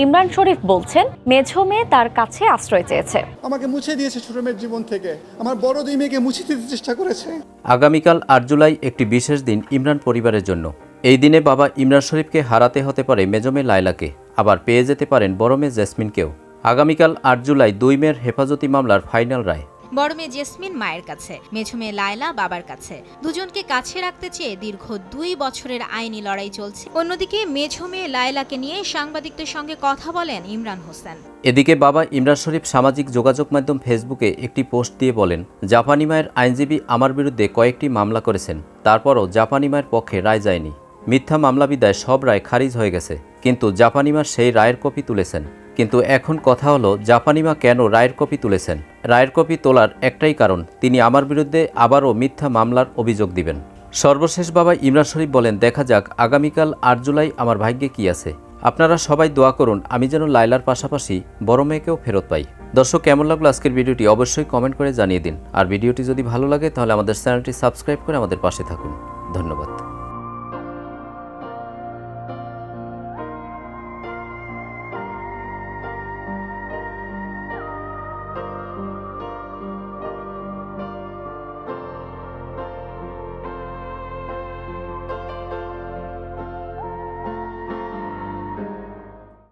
ইমরান শরীফ বলছেন মেঝো মেয়ে তার কাছে আশ্রয় চেয়েছে। আমাকে মুছে দিয়েছে ছোট মেয়ের জীবন থেকে। আমার বড় দুই মেয়েকে মুছে দিতে চেষ্টা করেছে। আগামীকাল আট জুলাই একটি বিশেষ দিন ইমরান পরিবারের জন্য। এই দিনে বাবা ইমরান শরীফকে হারাতে হতে পারে মেজমে লায়লাকে। আবার পেয়ে যেতে পারেন বড় মেয়ে জেসমিনকেও। আগামীকাল আট জুলাই দুই মেয়ের হেফাজতি মামলার ফাইনাল রায়। বড় মেয়ে জেসমিন মায়ের কাছে, মেঝো মেয়ে লায়লা বাবার কাছে। দুজনকে কাছে রাখতে চেয়ে দীর্ঘ দুই বছরের আইনি লড়াই চলছে। অন্যদিকে মেঝো মেয়ে লায়লাকে নিয়ে সাংবাদিকদের সঙ্গে কথা বলেন ইমরান হোসেন। এদিকে বাবা ইমরান শরীফ সামাজিক যোগাযোগ মাধ্যম ফেসবুকে একটি পোস্ট দিয়ে বলেন, জাপানি মায়ের আইনজীবী আমার বিরুদ্ধে কয়েকটি মামলা করেছেন। তারপরও জাপানি মায়ের পক্ষে রায় যায়নি। মিথ্যা মামলা বিদায় সব রায় খারিজ হয়ে গেছে। কিন্তু জাপানিমা সেই রায়ের কপি তুলেছেন। কিন্তু এখন কথা হলো, জাপানিমা কেন রায়ের কপি তুলেছেন? রায়ের কপি তোলার একটাই কারণ, তিনি আমার বিরুদ্ধে আবারও মিথ্যা মামলার অভিযোগ দিবেন। সর্বশেষ বাবা ইমরান শরীফ বলেন, দেখা যাক, আগামীকাল আট জুলাই আমার ভাগ্যে কি আছে। আপনারা সবাই দোয়া করুন, আমি যেন লাইলার পাশাপাশি বড় মেয়েকেও ফেরত পাই। দর্শক, কেমন লাগল আজকের ভিডিওটি অবশ্যই কমেন্ট করে জানিয়ে দিন। আর ভিডিওটি যদি ভালো লাগে, তাহলে আমাদের চ্যানেলটি সাবস্ক্রাইব করে আমাদের পাশে থাকুন। ধন্যবাদ।